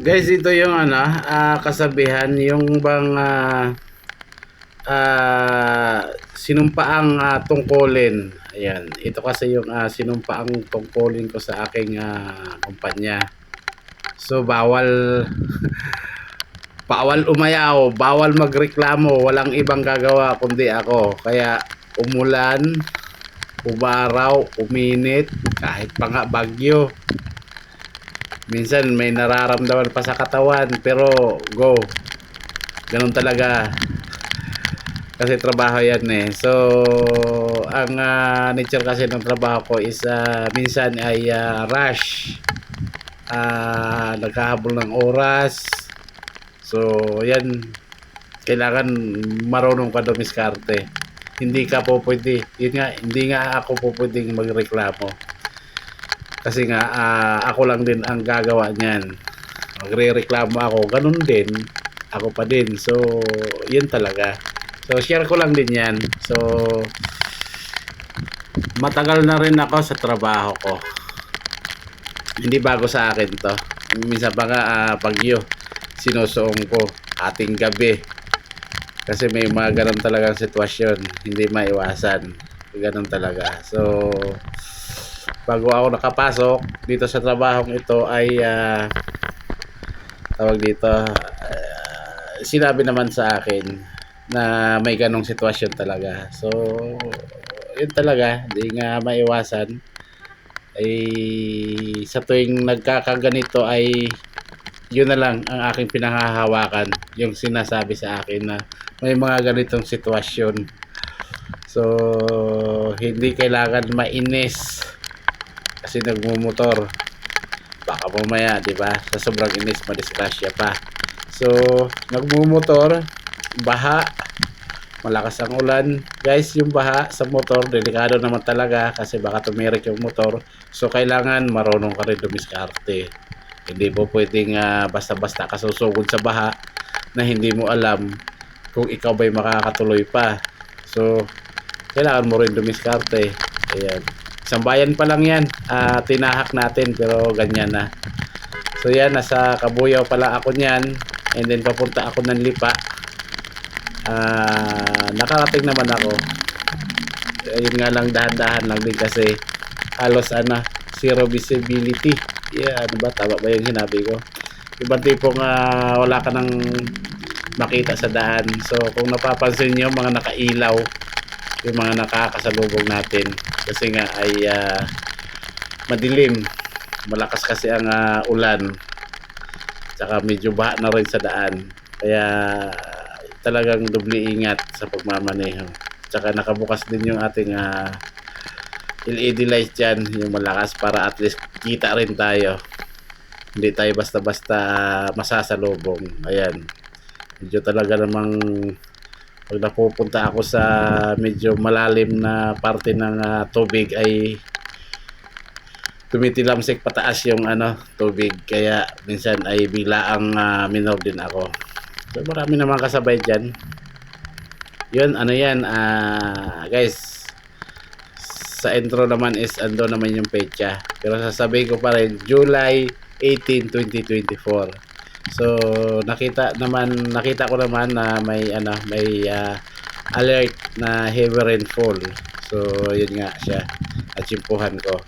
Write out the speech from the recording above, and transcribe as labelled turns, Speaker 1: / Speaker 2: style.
Speaker 1: Guys, ito yung ano, ah, kasabihan, yung bang ah, ah, sinumpaang ah, tungkulin. Ayan, ito kasi yung ah, sinumpaang tungkulin ko sa aking ah, kumpanya. So, bawal bawal umayaw, bawal magreklamo, walang ibang gagawa kundi ako. Kaya umulan, umaraw, uminit, kahit pa nga bagyo. Minsan may nararamdaman pa sa katawan pero go. Ganun talaga. Kasi trabaho yan eh. So, ang ah, nature kasi ng trabaho ko is ah, minsan ay ah, rush. Ah, nagkahabol ng oras. So, yan. Kailangan marunong ka dumiskarte. Hindi ka po pwede. Yun nga, hindi nga ako po pwedeng magreklamo. Kasi nga, ah, ako lang din ang gagawa niyan. Magre-reklamo ako, ganun din. Ako pa din. So, yun talaga. So, share ko lang din yan. So, matagal na rin ako sa trabaho ko. Hindi bago sa akin to. Minsan pa nga, ah, pagyo, sinusuong ko ating gabi. Kasi may mga ganun talagang sitwasyon. Hindi maiwasan. Ganun talaga. So, bago ako nakapasok dito sa trabahong ito ay ah, tawag dito ah, sinabi naman sa akin na may ganong sitwasyon talaga. So yun talaga hindi nga maiwasan. Ay sa tuwing nagkakaganito ay yun na lang ang aking pinanghahawakan yung sinasabi sa akin na may mga ganitong sitwasyon. So hindi kailangan mainis kasi nagmumotor. Baka mamaya di ba? Sa sobrang inis madisgrasya pa. So nagmumotor. Baha. Malakas ang ulan. Guys yung baha sa motor delikado naman talaga kasi baka tumirik yung motor. So kailangan marunong ka rin dumiskarte. Hindi po pwedeng ah, basta-basta kasusugod sa baha na hindi mo alam kung ikaw ba'y makakatuloy pa. So kailangan mo rin dumiskarte. Ayan Isang bayan pa lang yan. Ah, tinahak natin pero ganyan na. So yan, nasa Kabuyaw pala ako niyan. And then papunta ako ng Lipa. Ah, nakarating naman ako. Ayun nga lang dahan-dahan lang din kasi halos ano, zero visibility. Yeah, ano ba? Tama ba yung sinabi ko? Ibang tipong ah, wala ka nang makita sa daan. So kung napapansin nyo, mga nakailaw yung mga nakakasalubong natin kasi nga ay ah, madilim. Malakas kasi ang ah, ulan. Tsaka medyo baha na rin sa daan. Kaya talagang doble ingat sa pagmamaneho. Tsaka nakabukas din yung ating ah, LED light dyan. Yung malakas para at least kita rin tayo. Hindi tayo basta-basta masasalubong. Ayan. Medyo talaga namang pag napupunta ako sa medyo malalim na parte ng ah, tubig ay tumitilamsik pataas yung ano tubig. Kaya minsan ay bigla ang ah, minor din ako. So marami naman kasabay dyan. Yun ano yan ah, guys. Sa intro naman is ando naman yung pecha. Pero sasabihin ko pa rin July 18, 2024 So nakita naman nakita ko naman na may ano may ah, alert na heavy rainfall. So yun nga siya. Natsimpuhan ko.